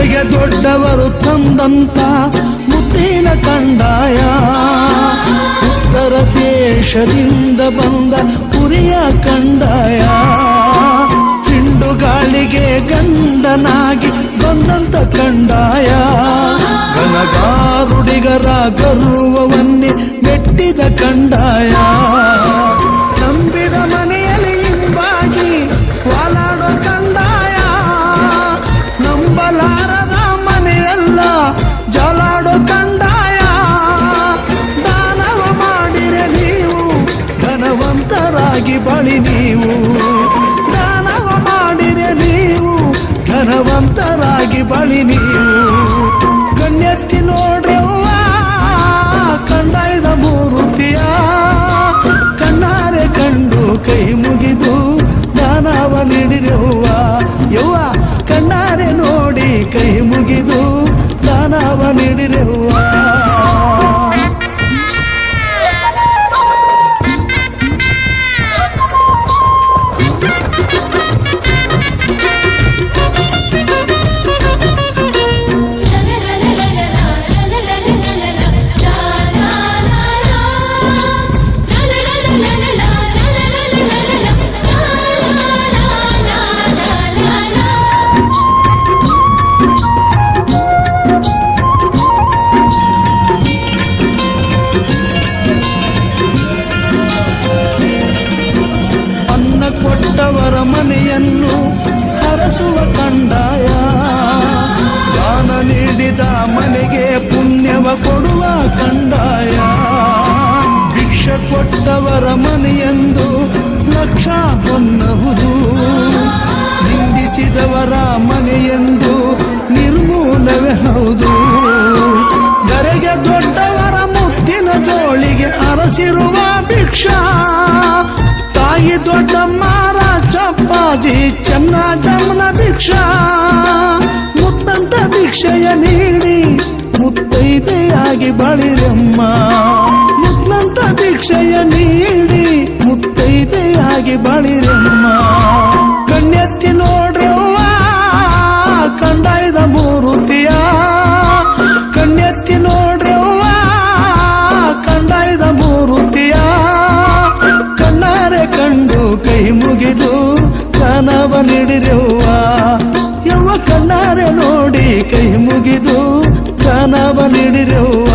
ಗರಿಗೆ ದೊಡ್ಡವರು ತಂದಂತ ಮುತ್ತಿನ ಕಂಡಾಯ. ಉತ್ತರ ದೇಶದಿಂದ ಬಂದ ಕುರಿಯ ಕಂಡಾಯ. ಹಿಂಡು ಗಾಳಿಗೆ ಗಂಡನಾಗಿ ಬಂದಂತ ಕಂಡಾಯ. ಗನಗಾರುಡಿಗರ ಗರ್ವವನ್ನೇ ಮೆಟ್ಟಿದ ಕಂಡಾಯ. ಧನವಂತರಾಗಿ ಬಳಿ ನೀವು, ದಾನವ ಮಾಡಿರೆ ನೀವು, ಧನವಂತರಾಗಿ ಬಳಿ ನೀವು. ಕಣ್ಣೆತ್ತಿ ನೋಡ್ರವ್ವ ಕಂಡಾಯ್ದ ಮೂರುತಿಯ, ಕಣ್ಣಾರೆ ಕಂಡು ಕೈ ಮುಗಿದು ದಾನವ ನೀಡಿರೆವ್ವ. ಯವ್ವ, ಕಣ್ಣಾರೆ ನೋಡಿ ಕೈ ಮುಗಿದು ದಾನವ ನೀಡಿರವ್ವ. ಮನೆಯನ್ನು ಹರಸುವ ಕಂಡಾಯ. ದಾನ ನೀಡಿದ ಮನೆಗೆ ಪುಣ್ಯವ ಕೊಡುವ ಕಂಡಾಯ. ಭಿಕ್ಷ ಕೊಟ್ಟವರ ಮನೆಯೆಂದು ಲಕ್ಷ ಹೊನ್ನಹುದು. ನಿಂದಿಸಿದವರ ಮನೆಯೆಂದು ನಿರ್ಮೂಲವೇ ಹೌದು. ಚಪ್ಪಾಜಿ ಚೆನ್ನ ಜಮ್ಮನ ಭಿಕ್ಷಾ ಮುತ್ತಂತ ಭಿಕ್ಷೆಯ ನೀಡಿ ಮುತ್ತೈದೆಯಾಗಿ ಬಳಿರಮ್ಮ. ಮುತ್ತಂತ ಭಿಕ್ಷೆಯ ನೀಡಿ ಮುತ್ತೈದೆಯಾಗಿ ಬಳಿರಮ್ಮ. ಕನವ ನೀಡಿರವ್ವ? ಯವ್ವ ಕಣ್ಣಾರೆ ನೋಡಿ ಕೈ ಮುಗಿದು ಕನವ ನೀಡಿರುವ